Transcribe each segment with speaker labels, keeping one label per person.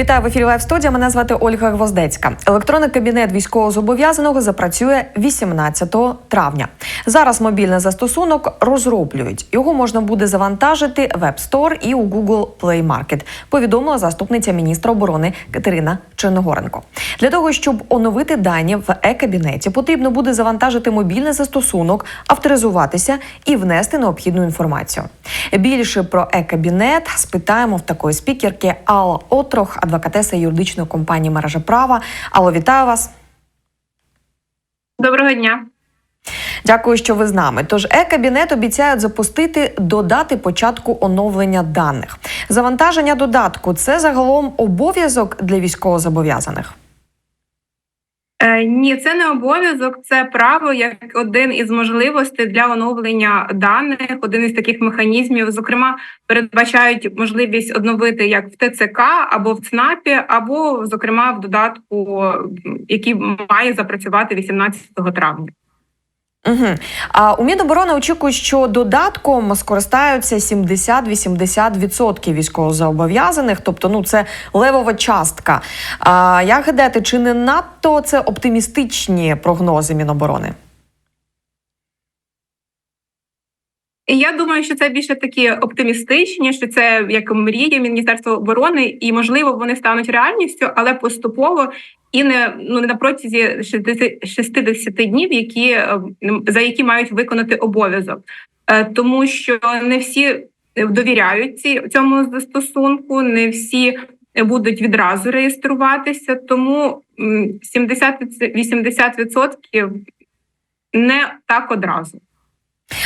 Speaker 1: Вітаю в ефірі Лайв студія. Мене звати Ольга Гвоздецька. Електронний кабінет військовозобов'язаного запрацює 18 травня. Зараз мобільний застосунок розроблюють. Його можна буде завантажити в App Store і у Google Play Market, повідомила заступниця міністра оборони Катерина Черногоренко. Для того щоб оновити дані в е-кабінеті, потрібно буде завантажити мобільний застосунок, авторизуватися і внести необхідну інформацію. Більше про е-кабінет спитаємо в такої спікерки Алла Отрох, адвокатеса юридичної компанії мережа права. Алло, вітаю вас.
Speaker 2: Доброго дня.
Speaker 1: Дякую, що ви з нами. Тож е-кабінет обіцяють запустити до дати початку оновлення даних. Завантаження додатку це загалом обов'язок для військовозобов'язаних.
Speaker 2: Е, ні, це не обов'язок, це право як один із можливостей для оновлення даних, один із таких механізмів. Зокрема, передбачають можливість оновити як в ТЦК або в ЦНАПі, або, зокрема, в додатку, який має запрацювати 18 травня.
Speaker 1: Угу. А у Міноборони очікують, що додатком скористаються 70-80% військовозобов'язаних, тобто ну це левова частка. А як гадаєте, чи не надто це оптимістичні прогнози Міноборони?
Speaker 2: Я думаю, що це більше такі оптимістичні, що це як мрії Міністерства оборони, і можливо вони стануть реальністю, але поступово і не ну не на протязі 60, 60 днів, які за які мають виконати обов'язок, Е, тому що не всі довіряють ці цьому застосунку, не всі будуть відразу реєструватися, тому 70-80% не так одразу.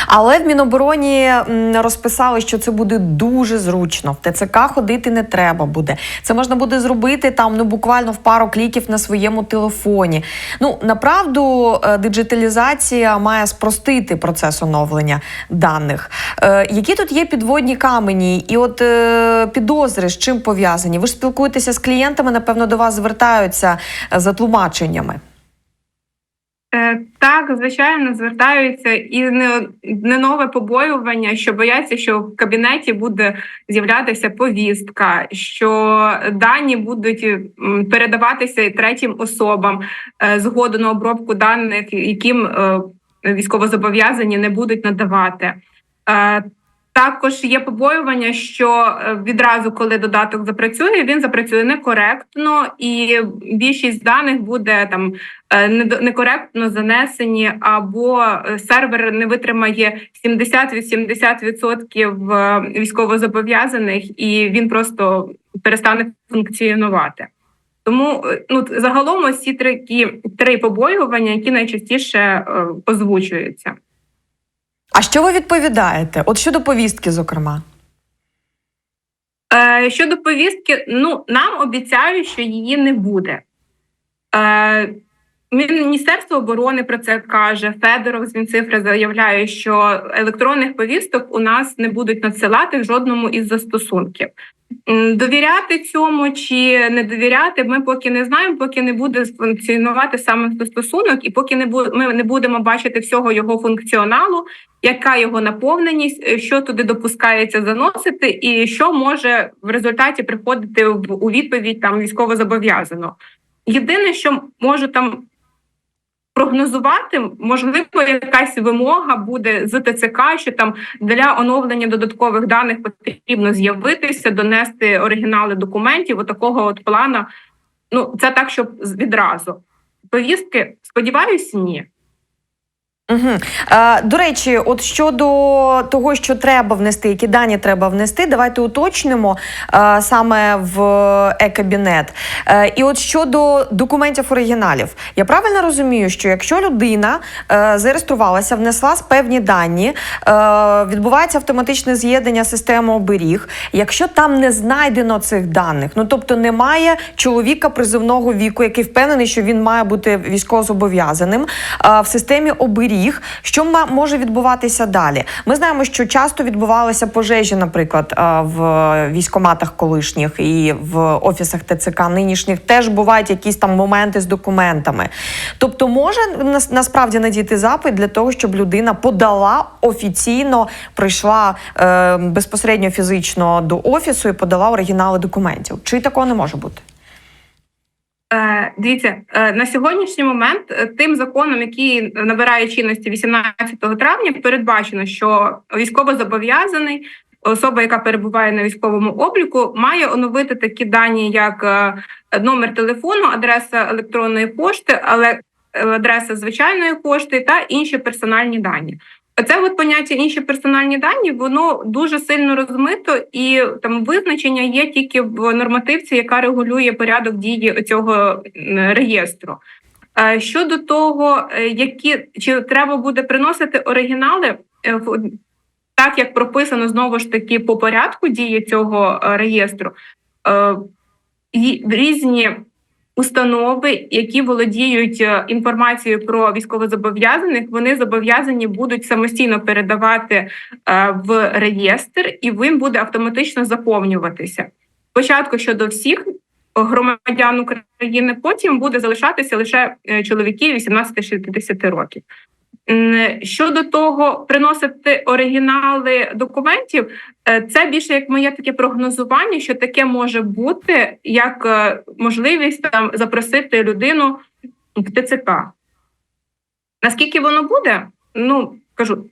Speaker 1: Але в Мінобороні розписали, що це буде дуже зручно. В ТЦК ходити не треба буде. Це можна буде зробити там ну буквально в пару кліків на своєму телефоні. Ну направду, е, диджиталізація має спростити процес оновлення даних. Е, які тут є підводні камені, і от е, підозри з чим пов'язані? Ви ж спілкуєтеся з клієнтами, напевно, до вас звертаються за тлумаченнями.
Speaker 2: Так, звичайно, звертаються і не, не нове побоювання, що бояться, що в кабінеті буде з'являтися повістка, що дані будуть передаватися третім особам згоду на обробку даних, яким військовозобов'язані не будуть надавати. Також є побоювання, що відразу, коли додаток запрацює, він запрацює некоректно, і більшість даних буде там некоректно занесені, або сервер не витримає 70-80% військовозобов'язаних, і він просто перестане функціонувати. Тому ну загалом ось ці три, три побоювання, які найчастіше озвучуються.
Speaker 1: А що ви відповідаєте? От щодо повістки, зокрема?
Speaker 2: Е, Щодо повістки, ну нам обіцяють, що її не буде. Е, Міністерство оборони про це каже. Федоров з Мінцифри заявляє, що електронних повісток у нас не будуть надсилати в жодному із застосунків. Довіряти цьому чи не довіряти, ми поки не знаємо, поки не буде функціонувати саме застосунок, і поки не ми не будемо бачити всього його функціоналу, яка його наповненість, що туди допускається заносити, і що може в результаті приходити в у відповідь там військово зобов'язано. Єдине, що можу там прогнозувати, можливо, якась вимога буде з ТЦК, що там для оновлення додаткових даних потрібно з'явитися, донести оригінали документів. Отакого от плана. Ну це так, щоб відразу повістки. Сподіваюся, ні.
Speaker 1: Угу. Е, До речі, от щодо того, що треба внести, які дані треба внести, давайте уточнимо е, саме в е-кабінет. Е, І от щодо документів оригіналів, я правильно розумію, що якщо людина е, зареєструвалася, внесла певні дані, е, відбувається автоматичне з'єднання системи оберіг. Якщо там не знайдено цих даних, ну тобто немає чоловіка призовного віку, який впевнений, що він має бути військовозобов'язаним, е, в системі оберіг ріг, що може відбуватися далі? Ми знаємо, що часто відбувалися пожежі, наприклад, е, в військоматах колишніх і в офісах ТЦК нинішніх теж бувають якісь там моменти з документами. Тобто, може насправді надійти запит для того, щоб людина подала офіційно, прийшла е, безпосередньо фізично до офісу і подала оригінали документів. Чи такого не може бути?
Speaker 2: Е, Дивіться, е, на сьогоднішній момент е, тим законом, який набирає чинності 18 травня, передбачено, що військовозобов'язаний, особа, яка перебуває на військовому обліку, має оновити такі дані, як номер телефону, адреса електронної пошти, але адреса звичайної пошти та інші персональні дані. Оце от поняття інші персональні дані, воно дуже сильно розмито, і там визначення є тільки в нормативці, яка регулює порядок дії цього реєстру. Е, Щодо того, е, які чи треба буде приносити оригінали, е, так як прописано знову ж таки по порядку дії цього реєстру, різні установи, які володіють е, інформацією про військовозобов'язаних, вони зобов'язані будуть самостійно передавати е, в реєстр, і він буде автоматично заповнюватися. Спочатку щодо всіх громадян України, потім буде залишатися лише е, чоловіки 18-60 років. Щодо того, приносити оригінали документів, це більше як моє таке прогнозування, що таке може бути як е, можливість там запросити людину в ТЦК. Наскільки воно буде? Ну кажу.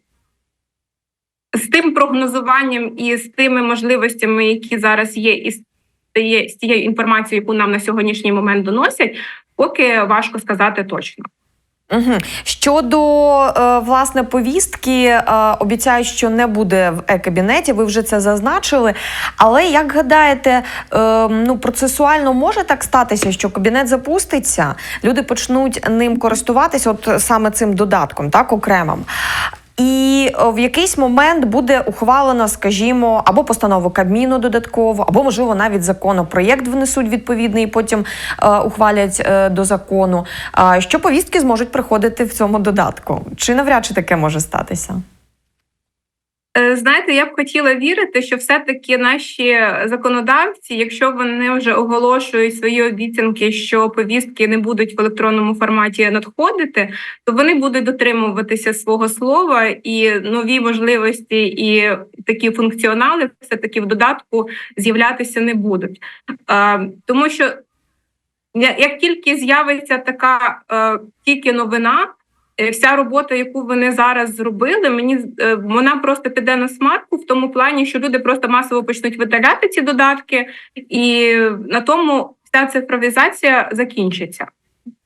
Speaker 2: З тим прогнозуванням і з тими можливостями, які зараз є, і з тією інформацією, яку нам на сьогоднішній момент доносять, поки важко сказати точно.
Speaker 1: Угу. Щодо е, власне повістки, е, обіцяють, що не буде в е-кабінеті. Ви вже це зазначили. Але як гадаєте, е, ну процесуально може так статися, що кабінет запуститься, люди почнуть ним користуватися, от саме цим додатком, так окремим. І в якийсь момент буде ухвалено, скажімо, або постанову Кабміну додатково, або можливо навіть законопроєкт внесуть відповідний, і потім е, ухвалять е, до закону. Е, що повістки зможуть приходити в цьому додатку? Чи навряд чи таке може статися?
Speaker 2: Е, Знаєте, я б хотіла вірити, що все-таки наші законодавці, якщо вони вже оголошують свої обіцянки, що повістки не будуть в електронному форматі надходити, то вони будуть дотримуватися свого слова і нові можливості і такі функціонали все таки в додатку з'являтися не будуть. Е, Тому що як тільки з'явиться така е, тільки новина. Е, Вся робота, яку вони зараз зробили, мені е, вона просто піде на смарку в тому плані, що люди просто масово почнуть видаляти ці додатки, і на тому вся цифровізація закінчиться.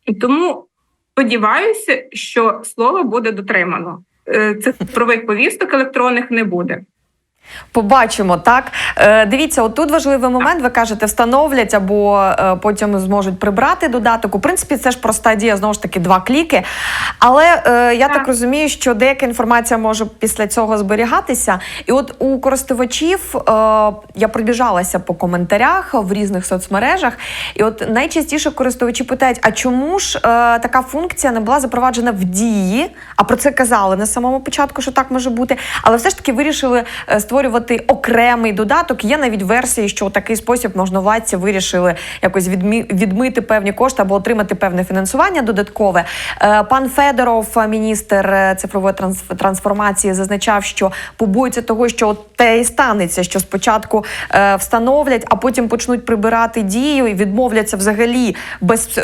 Speaker 2: І тому сподіваюся, що слово буде дотримано. Е, Цифрових повісток електронних не буде.
Speaker 1: Побачимо, так е, дивіться, отут важливий момент. Ви кажете, встановлять або е, потім зможуть прибрати додаток. У принципі, це ж проста дія, знову ж таки, два кліки. Але е, я так.
Speaker 2: Так.
Speaker 1: розумію, що деяка інформація може після цього зберігатися. І от у користувачів е, я пробіжалася по коментарях в різних соцмережах, і от найчастіше користувачі питають: а чому ж е, така функція не була запроваджена в дії? А про це казали на самому початку, що так може бути, але все ж таки вирішили е, створювати окремий додаток. Є навіть версії, що у такий спосіб можновладці вирішили якось відмі- відмити певні кошти або отримати певне фінансування додаткове. Е, Пан Федоров, міністр е, цифрової транс- трансформації, зазначав, що побоюється того, що те і станеться, що спочатку е, встановлять, а потім почнуть прибирати дію і відмовляться взагалі без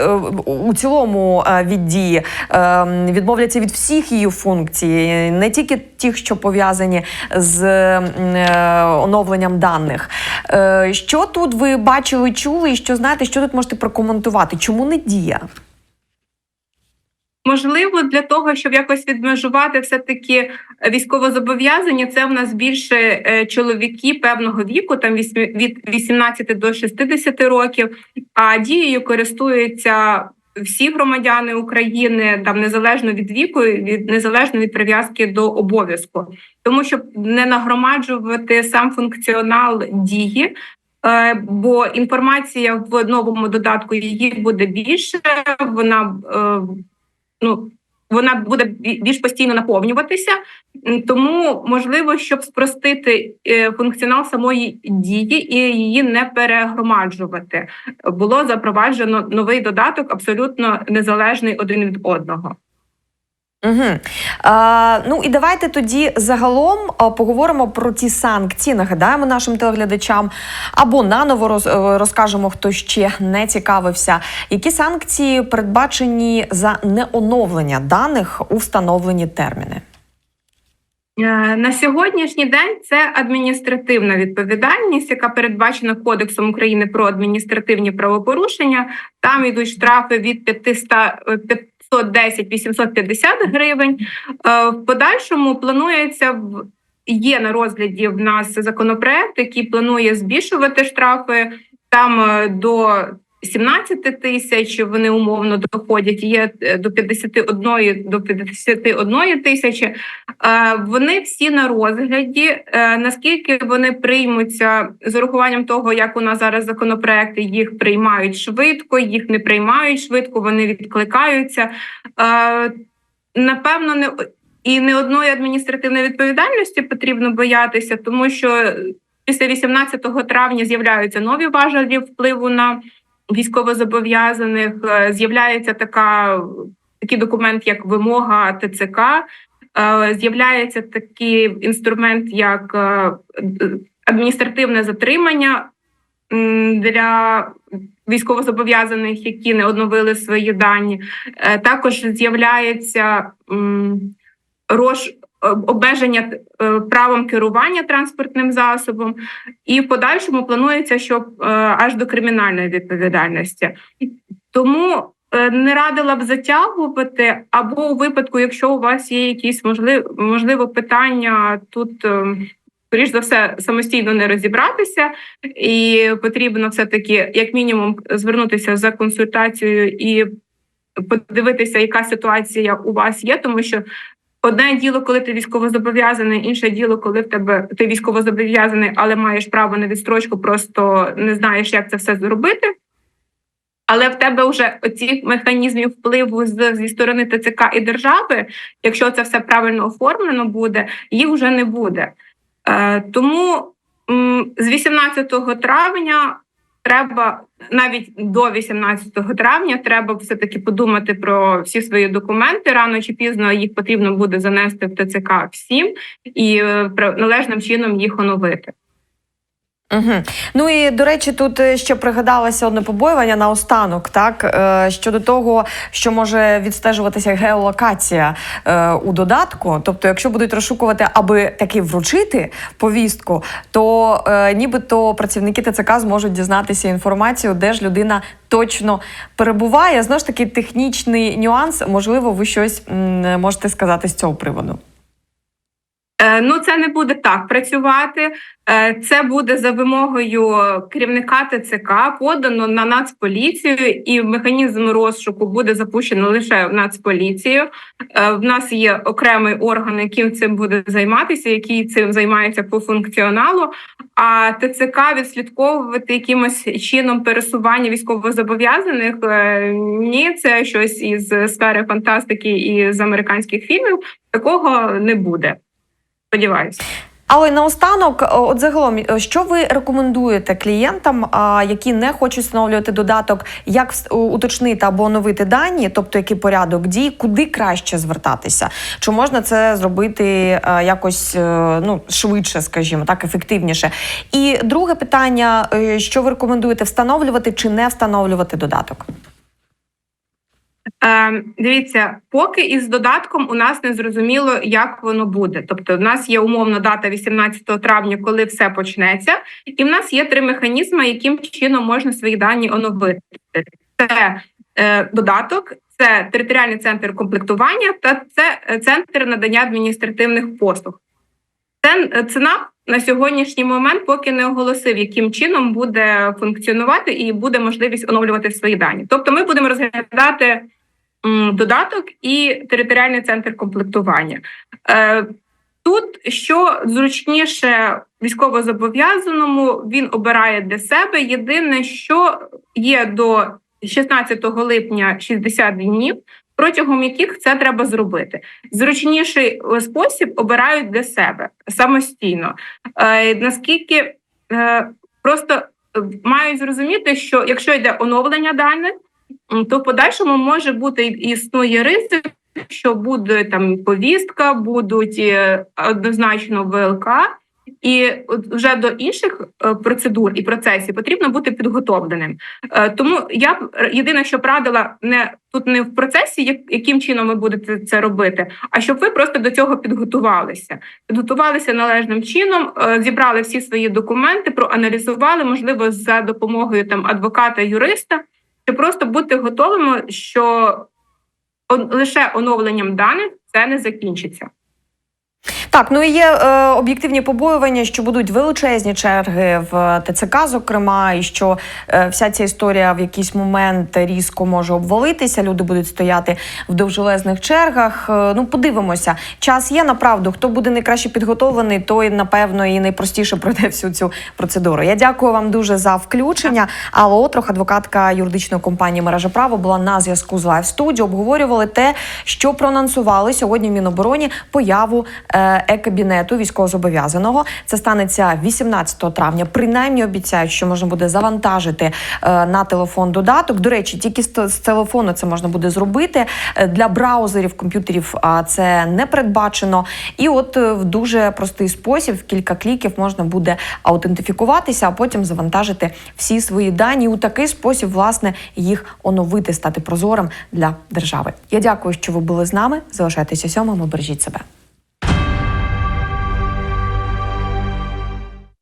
Speaker 1: у цілому від дії, е, відмовляться від всіх її функцій, не тільки тих, що пов'язані з оновленням даних. Е, Що тут ви бачили, чули, і що знаєте, що тут можете прокоментувати? Чому не дія?
Speaker 2: Можливо, для того, щоб якось відмежувати все таки військовозобов'язані, це в нас більше е, чоловіки певного віку, там від 18 до 60 років. А дією користуються всі громадяни України, там незалежно від віку, від незалежно від прив'язки до обов'язку, тому щоб не нагромаджувати сам функціонал дії. Е, Бо інформація в новому додатку її буде більше, вона е, ну вона буде більш постійно наповнюватися. Тому можливо, щоб спростити е, функціонал самої дії і її не перегромаджувати, було запроваджено новий додаток, абсолютно незалежний один від одного.
Speaker 1: Угу. А, ну і давайте тоді загалом поговоримо про ті санкції. Нагадаємо нашим телеглядачам або наново роз, е, розкажемо, хто ще не цікавився. Які санкції передбачені за неоновлення даних у встановлені терміни?
Speaker 2: Е, На сьогоднішній день це адміністративна відповідальність, яка передбачена Кодексом України про адміністративні правопорушення. Там йдуть штрафи від 500, е, 510 850 гривень. Е, В подальшому планується є на розгляді в нас законопроект, який планує збільшувати штрафи там е, до 17 тисяч. Вони умовно доходять. Є е, до 51 до 51 тисячі. Е, Вони всі на розгляді. Е, Наскільки вони приймуться з урахуванням того, як у нас зараз законопроекти їх приймають швидко, їх не приймають швидко, вони відкликаються. Напевно, не і не одної адміністративної відповідальності потрібно боятися, тому що після 18 травня з'являються нові важелі впливу на військовозобов'язаних. Е, З'являється така такий документ, як вимога ТЦК. Е, З'являється такий інструмент, як е, адміністративне затримання для військовозобов'язаних, які не оновили свої дані. Також з'являється м, роз обмеження е, правом керування транспортним засобом, і в подальшому планується, що е, аж до кримінальної відповідальності. Тому е, не радила б затягувати, або у випадку, якщо у вас є якісь можливо, можливо питання тут. Скоріш за все, самостійно не розібратися, і потрібно все таки, як мінімум, звернутися за консультацією і подивитися, яка ситуація у вас є, тому що одне діло, коли ти військовозобов'язаний, інше діло, коли в тебе ти військовозобов'язаний, але маєш право на відстрочку, просто не знаєш, як це все зробити. Але в тебе вже оці механізмів впливу з, зі сторони ТЦК і держави, якщо це все правильно оформлено буде, їх вже не буде. Е, тому з 18 травня треба навіть до 18 травня треба все таки подумати про всі свої документи. Рано чи пізно їх потрібно буде занести в ТЦК всім і е, належним чином їх оновити.
Speaker 1: Угу. Ну і до речі, тут е, ще пригадалося одне побоювання на останок, так е, щодо того, що може відстежуватися геолокація е, у додатку. Тобто, якщо будуть розшукувати, аби таки вручити повістку, то нібито працівники ТЦК зможуть дізнатися інформацію, де ж людина точно перебуває. Знову ж таки, технічний нюанс. Можливо, ви щось можете сказати з цього приводу.
Speaker 2: Е, Ну, це не буде так працювати. Е, Це буде за вимогою керівника ТЦК подано на Нацполіцію, і механізм розшуку буде запущено лише в Нацполіцію. Е, В нас є окремий орган, яким цим буде займатися, який цим займається по функціоналу. А ТЦК відслідковувати якимось чином пересування військовозобов'язаних ні, це щось із сфери фантастики і з американських фільмів. Такого не буде. Сподіваюся.
Speaker 1: Але наостанок, от загалом, е, що ви рекомендуєте клієнтам, які не хочуть встановлювати додаток, як уточнити або оновити дані, тобто який порядок дій, куди краще звертатися? Чи можна це зробити е, якось е, ну швидше, скажімо, так ефективніше? І друге питання: е, що ви рекомендуєте встановлювати чи не встановлювати додаток?
Speaker 2: Е, дивіться, поки із додатком у нас не зрозуміло, як воно буде. Тобто, в нас є умовно дата 18 травня, коли все почнеться, і в нас є три механізми, яким чином можна свої дані оновити. Це е, додаток, це територіальний центр комплектування та це е, центр надання адміністративних послуг. Це е, ЦНАП на сьогоднішній момент поки не оголосив, яким чином буде функціонувати і буде можливість оновлювати свої дані. Тобто, ми будемо розглядати додаток і територіальний центр комплектування. Е, Тут що зручніше військовозобов'язаному, він обирає для себе. Єдине, що є до 16 липня 60 днів, протягом яких це треба зробити. Зручніший спосіб обирають для себе самостійно. Е, наскільки е, просто мають зрозуміти, що якщо йде оновлення даних, то в подальшому може бути існує ризик, що буде там повістка, будуть е, однозначно ВЛК. І вже до інших е, процедур і процесів потрібно бути підготовленим. Е, Тому я б єдине, що б не тут не в процесі, яким чином ви будете це робити, а щоб ви просто до цього підготувалися. Підготувалися належним чином, зібрали всі свої документи, проаналізували, можливо, за допомогою там адвоката, юриста, щоб просто бути готовими, що лише оновленням даних це не закінчиться.
Speaker 1: Так, ну і є е, об'єктивні побоювання, що будуть величезні черги в ТЦК, зокрема, і що е, вся ця історія в якийсь момент різко може обвалитися. Люди будуть стояти в довжелезних чергах. Е, ну, подивимося. Час є направду. Хто буде найкраще підготовлений, той напевно і найпростіше пройде всю цю процедуру. Я дякую вам дуже за включення. Алла Отрох, адвокатка юридичної компанії Мережа право, була на зв'язку з Live Studio. Обговорювали те, що проанонсували сьогодні в Мінобороні появу е, е-кабінету військовозобов'язаного. Це станеться 18 травня. Принаймні обіцяють, що можна буде завантажити е, на телефон додаток. До речі, тільки з, телефону це можна буде зробити Е, для браузерів, комп'ютерів. А це не передбачено. І от е, в дуже простий спосіб, в кілька кліків можна буде аутентифікуватися, а потім завантажити всі свої дані. У такий спосіб, власне, їх оновити, стати прозорим для держави. Я дякую, що ви були з нами. Залишайтеся сьомими, бережіть себе.